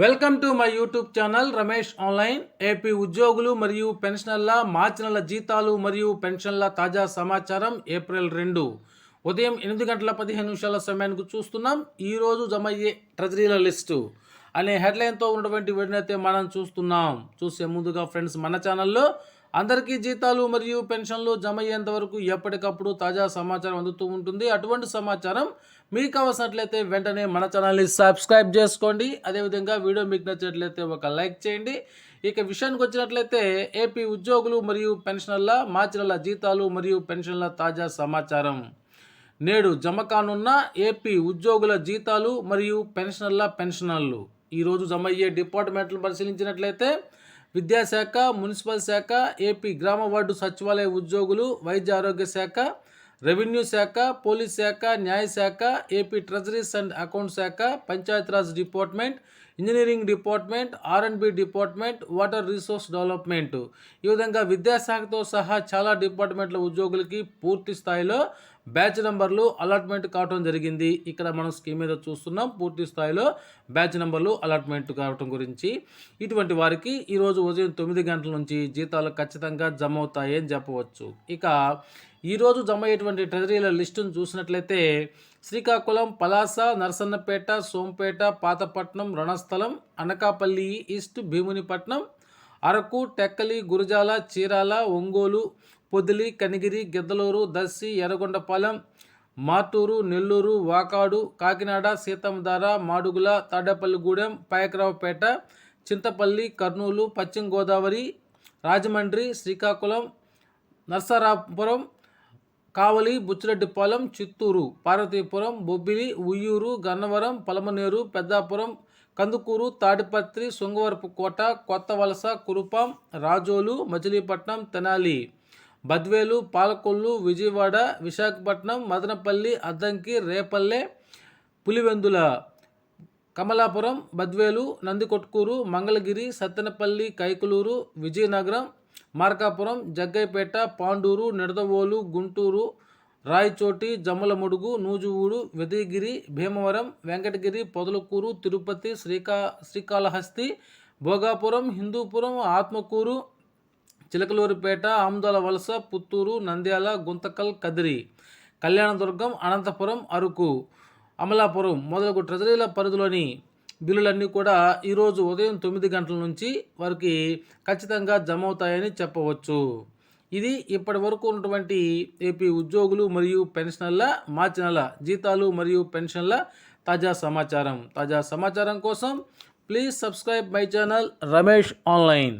Welcome to my YouTube channel Ramesh online AP ఉద్యోగులు మరియు పెన్షనర్ల మార్చి నెల జీతాలు మరియు పెన్షన్ల తాజా సమాచారం ఏప్రిల్ రెండు. ఉదయం ఎనిమిది గంటల పదిహేను నిమిషాల సమయానికి చూస్తున్నాం. ఈరోజు జమ అయ్యే ట్రెజరీల లిస్టు అనే హెడ్లైన్తో ఉన్నటువంటి వీడినైతే మనం చూస్తున్నాం. చూసే ముందుగా ఫ్రెండ్స్ మన ఛానల్లో అందరికీ జీతాలు మరియు పెన్షన్లు జమ అయ్యేంత వరకు ఎప్పటికప్పుడు తాజా సమాచారం అందుతూ ఉంటుంది. అటువంటి సమాచారం మీకు అవసరట్లయితే వెంటనే మన ఛానల్ని సబ్స్క్రైబ్ చేసుకోండి. అదేవిధంగా వీడియో మీకు నచ్చినట్లయితే ఒక లైక్ చేయండి. ఇక విషయానికి వచ్చినట్లయితే ఏపీ ఉద్యోగులు మరియు పెన్షనర్ల మార్చి జీతాలు మరియు పెన్షన్ల తాజా సమాచారం. నేడు జమ కానున్న ఏపీ ఉద్యోగుల జీతాలు మరియు పెన్షనర్ల పెన్షనర్లు ఈరోజు జమ అయ్యే డిపార్ట్మెంట్లు పరిశీలించినట్లయితే విద్యాశాఖ మున్సిపల్ శాఖ ఏపీ గ్రామ వార్డు సచివాలయ ఉద్యోగులు వైద్య ఆరోగ్య శాఖ రెవెన్యూ శాఖ పోలీస్ శాఖ న్యాయశాఖ ఏపీ ట్రెజరీస్ అండ్ అకౌంట్ శాఖ Panchayati Raj department engineering department R and B department water resource development. ఈ విధంగా విద్యాశాఖతో సహా చాలా డిపార్ట్మెంట్ల ఉద్యోగులకి పూర్తి స్థాయిలో బ్యాచ్ నెంబర్లు అలాట్మెంట్ కావడం జరిగింది. ఇక్కడ మనం స్కీమ్ మీద చూస్తున్నాం పూర్తి స్థాయిలో బ్యాచ్ నెంబర్లు అలాట్మెంట్ కావటం గురించి. ఇటువంటి వారికి ఈరోజు ఉదయం తొమ్మిది గంటల నుంచి జీతాలు ఖచ్చితంగా జమ అవుతాయని చెప్పవచ్చు. ఇక ఈరోజు జమ అయ్యేటువంటి ట్రెజరీల లిస్టును చూసినట్లయితే శ్రీకాకుళం పలాస నరసన్నపేట సోంపేట పాతపట్నం రణస్థలం అనకాపల్లి ఈస్ట్ భీమునిపట్నం అరకు టెక్కలి గురజాల చీరాల ఒంగోలు పొదిలి కనిగిరి గిద్దలూరు దర్శి ఎర్రగొండపాలెం మాటూరు నెల్లూరు వాకాడు కాకినాడ సీతంధార మాడుగుల తాడేపల్లిగూడెం పాయకరావుపేట చింతపల్లి కర్నూలు పశ్చిమ గోదావరి రాజమండ్రి శ్రీకాకుళం నర్సరాపురం కావలి బుచ్చిరెడ్డిపాలెం చిత్తూరు పార్వతీపురం బొబ్బిలి ఉయ్యూరు గన్నవరం పలమనేరు పెద్దాపురం కందుకూరు తాడిపత్రి శృంగవరపు కోట కొత్త వలస కురుపాం రాజోలు మచిలీపట్నం తెనాలి. బద్వేలు పాలకొల్లు విజయవాడ విశాఖపట్నం మదనపల్లి అద్దంకి రేపల్లె పులివెందుల కమలాపురం బద్వేలు నందికొట్కూరు మంగళగిరి సత్తెనపల్లి కైకులూరు విజయనగరం మార్కాపురం జగ్గైపేట పాండూరు నిడదవోలు గుంటూరు రాయచోటి జమ్మలమడుగు నూజువూడు వెదయగిరి భీమవరం వెంకటగిరి పొదలకూరు తిరుపతి శ్రీకా శ్రీకాళహస్తి భోగాపురం హిందూపురం ఆత్మకూరు చిలకలూరిపేట ఆముదాల వలస పుత్తూరు నంద్యాల గుంతకల్ కదిరి. కళ్యాణదుర్గం అనంతపురం అరకు. అమలాపురం మొదలగు ట్రెజరీల పరిధిలోని బిల్లులన్నీ కూడా ఈరోజు ఉదయం తొమ్మిది గంటల నుంచి వారికి ఖచ్చితంగా జమ అవుతాయని చెప్పవచ్చు. ఇది ఇప్పటి వరకు ఉన్నటువంటి ఏపీ ఉద్యోగులు మరియు పెన్షనర్ల మార్చి నెల జీతాలు మరియు పెన్షన్ల తాజా సమాచారం. తాజా సమాచారం కోసం please subscribe my channel Ramesh online.